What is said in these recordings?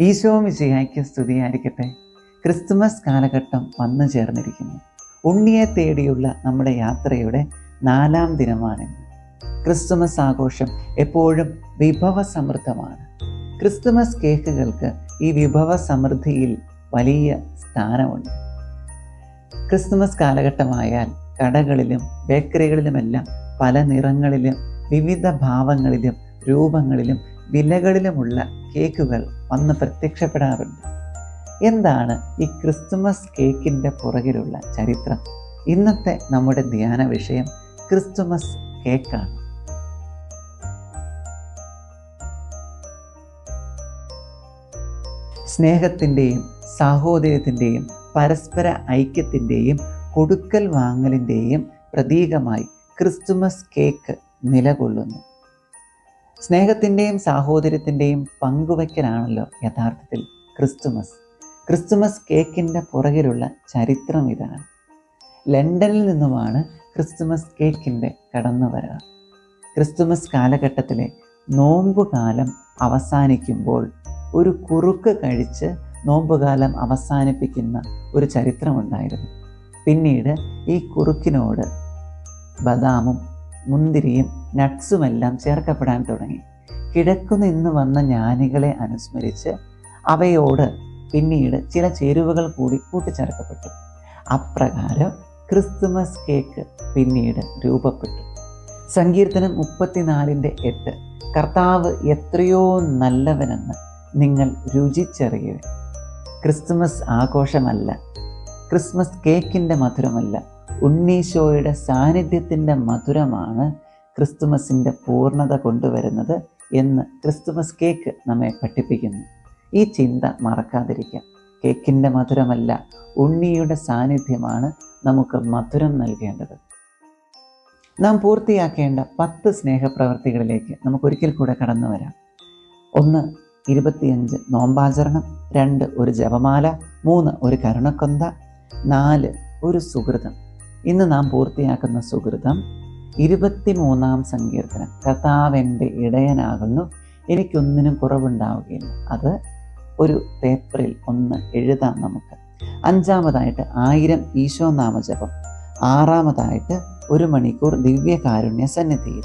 ഈശോ മിശിഹായ്ക്ക് സ്തുതിയായിരിക്കട്ടെ. ക്രിസ്തുമസ് കാലഘട്ടം വന്നു ചേർന്നിരിക്കുന്നു. ഉണ്ണിയെ തേടിയുള്ള നമ്മുടെ യാത്രയുടെ നാലാം ദിനമാണിന്ന്. ക്രിസ്തുമസ് ആഘോഷം എപ്പോഴും വിഭവ സമൃദ്ധമാണ് ക്രിസ്തുമസ് കേക്കുകൾക്ക് ഈ വിഭവ സമൃദ്ധിയിൽ വലിയ സ്ഥാനമുണ്ട്. ക്രിസ്തുമസ് കാലഘട്ടമായാൽ കടകളിലും ബേക്കറികളിലുമെല്ലാം പല നിറങ്ങളിലും വിവിധ ഭാവങ്ങളിലും രൂപങ്ങളിലും വിലകളിലുമുള്ള കേക്കുകൾ വന്ന് പ്രത്യക്ഷപ്പെടാറുണ്ട്. എന്താണ് ഈ ക്രിസ്തുമസ് കേക്കിന്റെ പുറകിലുള്ള ചരിത്രം? ഇന്നത്തെ നമ്മുടെ ധ്യാന വിഷയം ക്രിസ്തുമസ് കേക്കാണ്. സ്നേഹത്തിന്റെയും സാഹോദര്യത്തിന്റെയും പരസ്പര ഐക്യത്തിന്റെയും കൊടുക്കൽ വാങ്ങലിന്റെയും പ്രതീകമായി ക്രിസ്തുമസ് കേക്ക് നിലകൊള്ളുന്നു. സ്നേഹത്തിന്റെയും സാഹോദര്യത്തിന്റെയും പങ്കുവയ്ക്കലാണല്ലോ യഥാർത്ഥത്തിൽ ക്രിസ്തുമസ്. ക്രിസ്തുമസ് കേക്കിന്റെ പുറകിലുള്ള ചരിത്രം ഇതാണ്. ലണ്ടനിൽ നിന്നുമാണ് ക്രിസ്തുമസ് കേക്കിന്റെ കടന്നുവരവ് ക്രിസ്തുമസ് കാലഘട്ടത്തിലെ നോമ്പുകാലം അവസാനിക്കുമ്പോൾ ഒരു കുറുക്ക് കഴിച്ച് നോമ്പുകാലം അവസാനിപ്പിക്കുന്ന ഒരു ചരിത്രമുണ്ടായിരുന്നു. പിന്നീട് ഈ കുറുക്കിനോട് ബദാമും മുന്തിരിയും നട്ട്സുമെല്ലാം ചേർക്കപ്പെടാൻ തുടങ്ങി. കിഴക്കുനിന്ന് വന്ന ജ്ഞാനികളെ അനുസ്മരിച്ച് അവയോട് പിന്നീട് ചില ചേരുവകൾ കൂടി കൂട്ടിച്ചേർക്കപ്പെട്ടു. അപ്രകാരം ക്രിസ്തുമസ് കേക്ക് പിന്നീട് രൂപപ്പെട്ടു. സങ്കീർത്തനം മുപ്പത്തിനാലിന്റെ എട്ട്. കർത്താവ് എത്രയോ നല്ലവനെന്ന് നിങ്ങൾ രുചിച്ചറിയുക ക്രിസ്തുമസ് ആഘോഷമല്ല ക്രിസ്മസ് കേക്കിന്റെ മധുരമല്ല ഉണ്ണീശോയുടെ സാന്നിധ്യത്തിന്റെ മധുരമാണ് ക്രിസ്തുമസിന്റെ പൂർണത കൊണ്ടുവരുന്നത് എന്ന് ക്രിസ്തുമസ് കേക്ക് നമ്മെ പഠിപ്പിക്കുന്നു. ഈ ചിന്ത മറക്കാതിരിക്കാം. കേക്കിന്റെ മധുരമല്ല ഉണ്ണിയുടെ സാന്നിധ്യമാണ് നമുക്ക് മധുരം നൽകേണ്ടത്. നാം പൂർത്തിയാക്കേണ്ട പത്ത് സ്നേഹപ്രവർത്തികളിലേക്ക് നമുക്കൊരിക്കൽ കൂടെ കടന്നു വരാം. ഒന്ന് ഇരുപത്തിയഞ്ച് നോമ്പാചരണം രണ്ട് ഒരു ജപമാല മൂന്ന് ഒരു കരുണക്കൊന്ത നാല് ഒരു സുഹൃതം. ഇന്ന് നാം പൂർത്തിയാക്കുന്ന സുഹൃതം ഇരുപത്തിമൂന്നാം സങ്കീർത്തനം. കർത്താവ് എന്റെ ഇടയനാകുന്നു എനിക്കൊന്നിനും കുറവുണ്ടാവുകയില്ല. അത് ഒരു പേപ്പറിൽ ഒന്ന് എഴുതാം നമുക്ക്. അഞ്ചാമതായിട്ട് ആയിരം ഈശോ നാമജപം ആറാമതായിട്ട് ഒരു മണിക്കൂർ ദിവ്യകാരുണ്യ സന്നിധിയിൽ.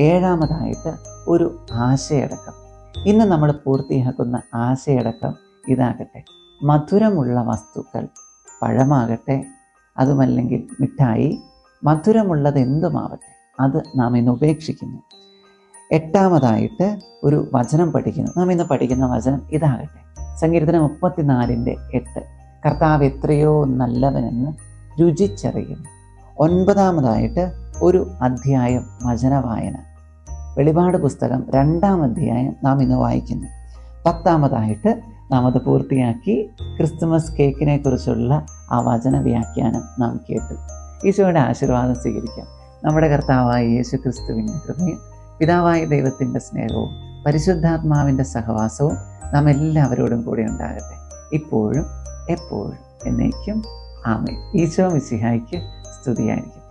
ഏഴാമതായിട്ട് ഒരു ആശയടക്കം. ഇന്ന് നമ്മൾ പൂർത്തിയാക്കുന്ന ആശയടക്കം ഇതാകട്ടെ. മധുരമുള്ള വസ്തുക്കൾ പഴമാകട്ടെ അതുമല്ലെങ്കിൽ മിഠായി മധുരമുള്ളത് എന്തുമാവട്ടെ അത് നാം ഇന്ന് ഉപേക്ഷിക്കുന്നു. എട്ടാമതായിട്ട് ഒരു വചനം പഠിക്കുന്നു. നാം ഇന്ന് പഠിക്കുന്ന വചനം ഇതാകട്ടെ. സങ്കീർത്തനം മുപ്പത്തിനാലിന്റെ എട്ട്. കർത്താവ് എത്രയോ നല്ലവനെന്ന് രുചിച്ചറിയുന്നു. ഒൻപതാമതായിട്ട് ഒരു അധ്യായം വചന വായന വെളിപാട് പുസ്തകം രണ്ടാം അധ്യായം നാം ഇന്ന് വായിക്കുന്നു. പത്താമതായിട്ട് നാം അത് പൂർത്തിയാക്കി ക്രിസ്തുമസ് കേക്കിനെ കുറിച്ചുള്ള ആ വചന വ്യാഖ്യാനം നാം കേട്ടു. ഈശോയുടെ ആശീർവാദം സ്വീകരിക്കാം. നമ്മുടെ കർത്താവായ യേശു ക്രിസ്തുവിന്റെ കൃപയും പിതാവായ ദൈവത്തിന്റെ സ്നേഹവും പരിശുദ്ധാത്മാവിന്റെ സഹവാസവും നാം എല്ലാവരോടും കൂടെ ഉണ്ടാകട്ടെ. ഇപ്പോഴും എപ്പോഴും എന്നേക്കും ആമേ ഈശോ മിസിഹായിക്ക് സ്തുതിയായിരിക്കും